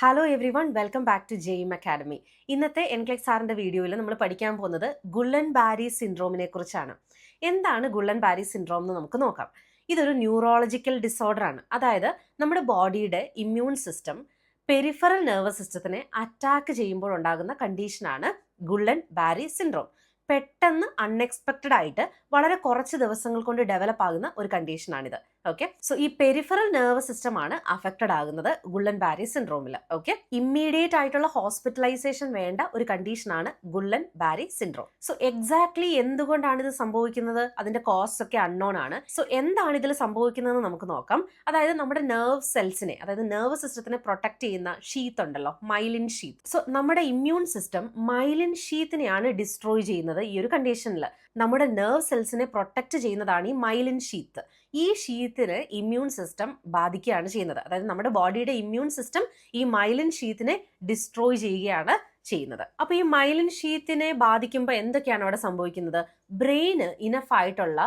Hello everyone welcome back to ജെയിം academy ഇന്നത്തെ എൻക്ലെക് സാറിന്റെ വീഡിയോയിൽ നമ്മൾ പഠിക്കാൻ പോകുന്നത് ഗുള്ളൻ ബാരി സിൻഡ്രോമിനെ കുറിച്ചാണ്. എന്താണ് ഗുള്ളൻ ബാരി സിൻഡ്രോം എന്ന് നമുക്ക് നോക്കാം. ഇതൊരു ന്യൂറോളജിക്കൽ ഡിസോർഡർ ആണ്. അതായത് നമ്മുടെ ബോഡിയുടെ ഇമ്മ്യൂൺ സിസ്റ്റം പെരിഫറൽ നെർവസ് സിസ്റ്റത്തിനെ അറ്റാക്ക് ചെയ്യുമ്പോൾ ഉണ്ടാകുന്ന കണ്ടീഷനാണ് ഗുള്ളൻ ബാരി സിൻഡ്രോം പെട്ടെന്ന് അൺഎക്സ്പെക്റ്റഡ് ആയിട്ട് വളരെ കുറച്ച് ദിവസങ്ങൾ കൊണ്ട് ഡെവലപ്പ് ആകുന്ന ഒരു കണ്ടീഷനാണിത് ഓക്കെ സോ ഈ പെരിഫറൽ നെർവ് സിസ്റ്റം ആണ് അഫക്റ്റഡ് ആകുന്നത് ഗുള്ളൻ ബാരി സിൻഡ്രോമിൽ ഓക്കെ ഇമ്മീഡിയറ്റ് ആയിട്ടുള്ള ഹോസ്പിറ്റലൈസേഷൻ വേണ്ട ഒരു കണ്ടീഷനാണ് Guillain Barre syndrome so exactly എന്തുകൊണ്ടാണ് ഇത് സംഭവിക്കുന്നത്? അതിന്റെ കോസ്റ്റ് ഒക്കെ അൺനോൺ ആണ്. സോ എന്താണ് ഇതിൽ സംഭവിക്കുന്നതെന്ന് നമുക്ക് നോക്കാം. അതായത് നമ്മുടെ നെർവ് സെൽസിനെ അതായത് നെർവ് സിസ്റ്റത്തിനെ പ്രൊട്ടക്ട് ചെയ്യുന്ന ഷീത്ത് ഉണ്ടല്ലോ മൈലിൻ ഷീത്ത് സോ നമ്മുടെ ഇമ്മ്യൂൺ സിസ്റ്റം മൈലിൻ ഷീത്തിനെയാണ് ഡിസ്ട്രോയ് ചെയ്യുന്നത്. ഈ ഒരു കണ്ടീഷനിൽ നമ്മുടെ നെർവ് സെൽസിനെ പ്രൊട്ടക്റ്റ് ചെയ്യുന്നതാണ് ഈ മൈലിൻ ഷീത്ത് ഈ ഷീത്തിന് ഇമ്മ്യൂൺ സിസ്റ്റം ബാധിക്കുകയാണ് ചെയ്യുന്നത്. അതായത് നമ്മുടെ ബോഡിയുടെ ഇമ്മ്യൂൺ സിസ്റ്റം ഈ മൈലിൻ ഷീത്തിനെ ഡിസ്ട്രോയ് ചെയ്യുകയാണ് ചെയ്യുന്നത്. അപ്പോൾ ഈ മൈലിൻ ഷീത്തിനെ ബാധിക്കുമ്പോൾ എന്തൊക്കെയാണ് അവിടെ സംഭവിക്കുന്നത്? ബ്രെയിന് ഇനഫ് ആയിട്ടുള്ള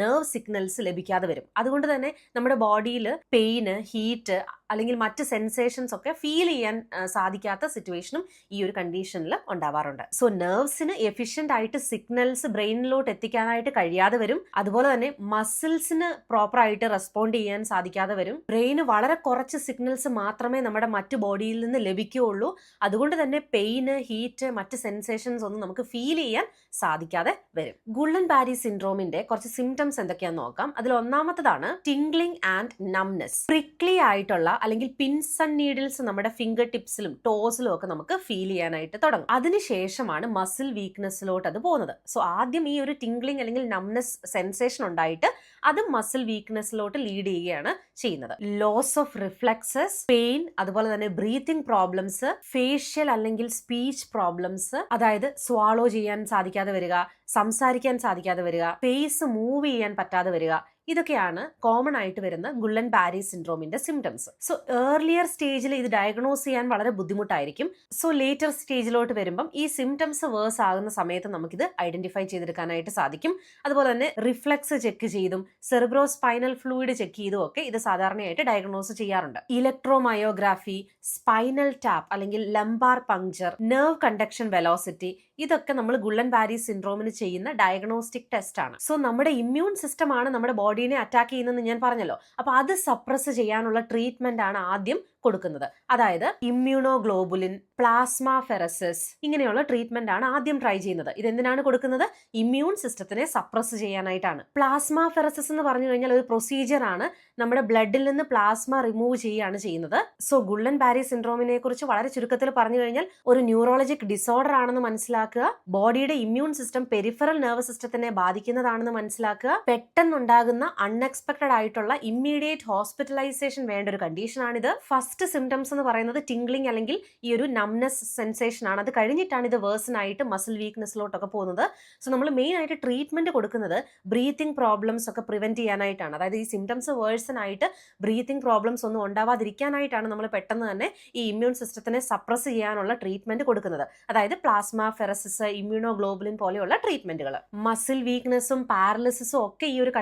നെർവ് സിഗ്നൽസ് ലഭിക്കാതെ വരും. അതുകൊണ്ട് തന്നെ നമ്മുടെ ബോഡിയിൽ പെയിന് ഹീറ്റ് അല്ലെങ്കിൽ മറ്റ് സെൻസേഷൻസ് ഒക്കെ ഫീൽ ചെയ്യാൻ സാധിക്കാത്ത സിറ്റുവേഷനും ഈ ഒരു കണ്ടീഷനിൽ ഉണ്ടാവാറുണ്ട്. സോ നെർവ്സിന് എഫിഷ്യന്റ് ആയിട്ട് സിഗ്നൽസ് ബ്രെയിനിലോട്ട് എത്തിക്കാനായിട്ട് കഴിയാതെ വരും. അതുപോലെ തന്നെ മസിൽസിന് പ്രോപ്പറായിട്ട് റെസ്പോണ്ട് ചെയ്യാൻ സാധിക്കാതെ വരും. ബ്രെയിന് വളരെ കുറച്ച് സിഗ്നൽസ് മാത്രമേ നമ്മുടെ മറ്റ് ബോഡിയിൽ നിന്ന് ലഭിക്കുകയുള്ളൂ. അതുകൊണ്ട് തന്നെ പെയിന് ഹീറ്റ് മറ്റ് സെൻസേഷൻസ് ഒന്നും നമുക്ക് ഫീൽ ചെയ്യാൻ സാധിക്കാതെ വരും. ഗുള്ളൻ ബാരി സിൻഡ്രോമിന്റെ കുറച്ച് സിംറ്റംസ് എന്തൊക്കെയാന്ന് നോക്കാം. അതിൽ ഒന്നാമത്തതാണ് ടിംഗ്ലിംഗ് ആൻഡ് നംനെസ് പ്രിക്ലി ആയിട്ടുള്ള അല്ലെങ്കിൽ പിൻസ് ആൻഡ് നീഡിൽസ് നമ്മുടെ ഫിംഗർ ടിപ്സിലും ടോസിലും ഒക്കെ നമുക്ക് ഫീൽ ചെയ്യാനായിട്ട് തുടങ്ങും. അതിനുശേഷമാണ് മസിൽ വീക്ക്നെസ്സിലോട്ട് അത് പോകുന്നത്. സോ ആദ്യം ഈ ഒരു ടിംഗ്ലിംഗ് അല്ലെങ്കിൽ നംനെസ് സെൻസേഷൻ ഉണ്ടായിട്ട് അത് മസിൽ വീക്ക്നെസ്സിലോട്ട് ലീഡ് ചെയ്യുകയാണ് ചെയ്യുന്നത്. ലോസ് ഓഫ് റിഫ്ലക്സസ് പെയിൻ അതുപോലെ തന്നെ ബ്രീത്തിങ് പ്രോബ്ലംസ് ഫേഷ്യൽ അല്ലെങ്കിൽ സ്പീച്ച് പ്രോബ്ലംസ് അതായത് സ്വാളോ ചെയ്യാൻ സാധിക്കാതെ വരിക സംസാരിക്കാൻ സാധിക്കാതെ വരിക. ഫേസ് മൂവ് ചെയ്യാൻ പറ്റാതെ വരിക. ഇതൊക്കെയാണ് കോമൺ ആയിട്ട് വരുന്ന ഗുള്ളൻ ബാരി സിൻഡ്രോമിന്റെ സിംറ്റംസ് സോ ഏർലിയർ സ്റ്റേജിൽ ഇത് ഡയഗ്നോസ് ചെയ്യാൻ വളരെ ബുദ്ധിമുട്ടായിരിക്കും. സോ ലേറ്റർ സ്റ്റേജിലോട്ട് വരുമ്പം ഈ സിംറ്റംസ് വേഴ്സ് ആകുന്ന സമയത്ത് നമുക്കിത് ഐഡന്റിഫൈ ചെയ്തെടുക്കാനായിട്ട് സാധിക്കും. അതുപോലെ തന്നെ റിഫ്ലക്സ് ചെക്ക് ചെയ്തും സെറിബ്രോ സ്പൈനൽ ഫ്ലൂയിഡ് ചെക്ക് ചെയ്തും ഒക്കെ ഇത് സാധാരണയായിട്ട് ഡയഗ്നോസ് ചെയ്യാറുണ്ട്. ഇലക്ട്രോമയോഗ്രാഫി സ്പൈനൽ ടാപ്പ് അല്ലെങ്കിൽ lumbar puncture nerve conduction velocity ഇതൊക്കെ നമ്മൾ ഗുള്ളൻ ബാരി സിൻഡ്രോമിന് ചെയ്യുന്ന ഡയഗ്നോസ്റ്റിക് ടെസ്റ്റ് ആണ്. സോ നമ്മുടെ ഇമ്മ്യൂൺ സിസ്റ്റം ആണ് നമ്മുടെ ബോഡീനെ അറ്റാക്ക് ചെയ്യുന്നതെന്ന് ഞാൻ പറഞ്ഞല്ലോ. അപ്പൊ അത് സപ്രസ് ചെയ്യാനുള്ള ട്രീറ്റ്മെന്റ് ആണ് ആദ്യം കൊടുക്കുന്നത്. അതായത് ഇമ്മ്യൂണോഗ്ലോബുലിൻ പ്ലാസ്മ ഫെറസിസ് ഇങ്ങനെയുള്ള ട്രീറ്റ്മെന്റ് ആണ് ആദ്യം ട്രൈ ചെയ്യുന്നത്. ഇതെന്തിനാണ് കൊടുക്കുന്നത്? ഇമ്മ്യൂൺ സിസ്റ്റത്തിനെ സപ്രസ് ചെയ്യാനായിട്ടാണ്. പ്ലാസ്മ ഫെറസിസ് എന്ന് പറഞ്ഞു കഴിഞ്ഞാൽ ഒരു പ്രൊസീജിയർ ആണ് നമ്മുടെ ബ്ലഡിൽ നിന്ന് പ്ലാസ്മ റിമൂവ് ചെയ്യുകയാണ് ചെയ്യുന്നത്. സോ ഗുള്ളൻ ബാരി സിൻഡ്രോമിനെ കുറിച്ച് വളരെ ചുരുക്കത്തിൽ പറഞ്ഞു കഴിഞ്ഞാൽ ഒരു ന്യൂറോളജിക് ഡിസോർഡർ ആണെന്ന് മനസ്സിലാക്കുക ബോഡിയുടെ ഇമ്മ്യൂൺ സിസ്റ്റം പെരിഫറൽ നെർവ് സിസ്റ്റത്തിനെ ബാധിക്കുന്നതാണെന്ന് മനസ്സിലാക്കുക പെട്ടെന്നുണ്ടാകുന്ന അൺഎക്സ്പെക്ടഡ് ആയിട്ടുള്ള ഇമ്മീഡിയറ്റ് ഹോസ്പിറ്റലൈസേഷൻ വേണ്ട ഒരു കണ്ടീഷനാണിത് ഫസ്റ്റ് സിംറ്റംസ് എന്ന് പറയുന്നത് ടിംഗ്ലിംഗ് അല്ലെങ്കിൽ ഈ ഒരു നംനെസ് സെൻസേഷൻ ആണ്. അത് കഴിഞ്ഞിട്ടാണ് ഇത് വേഴ്സൺ ആയിട്ട് മസിൽ വീക്ക്നെസ്സിലോട്ടൊക്കെ പോകുന്നത്. സോ നമ്മൾ മെയിൻ ആയിട്ട് ട്രീറ്റ്മെന്റ് കൊടുക്കുന്നത് ബ്രീത്തിങ് പ്രോബ്ലംസ് ഒക്കെ പ്രിവെന്റ് ചെയ്യാനായിട്ടാണ്. അതായത് ഈ സിംറ്റംസ് വേഴ്സൺ ആയിട്ട് ബ്രീത്തിങ് പ്രോബ്ലംസ് ഒന്നും ഉണ്ടാവാതിരിക്കാനായിട്ടാണ് നമ്മൾ പെട്ടെന്ന് തന്നെ ഈ ഇമ്മ്യൂൺ സിസ്റ്റത്തിനെ സപ്രസ് ചെയ്യാനുള്ള ട്രീറ്റ്മെന്റ് കൊടുക്കുന്നത്. അതായത് പ്ലാസ്മ ഫെറസിസ് ഇമ്മ്യൂണോഗ്ലോബുലിൻ പോലെയുള്ള ട്രീറ്റ്മെന്റുകൾ മസിൽ വീക്ക്നെസ്സും പാരലിസിസും ഒക്കെ ഈ ഒരു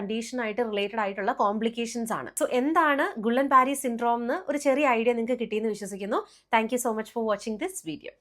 കണ്ടീഷനായിട്ട് റിലേറ്റഡ് ആയിട്ടുള്ള കോംപ്ലിക്കേഷൻസ് ആണ്. സോ എന്താണ് ഗുള്ളൻ പാരി സിൻഡ്രോം എന്ന് ഒരു ചെറിയ ഐഡിയ നിങ്ങൾക്ക് കിട്ടിയെന്ന് വിശ്വസിക്കുന്നു. Thank so much for watching this video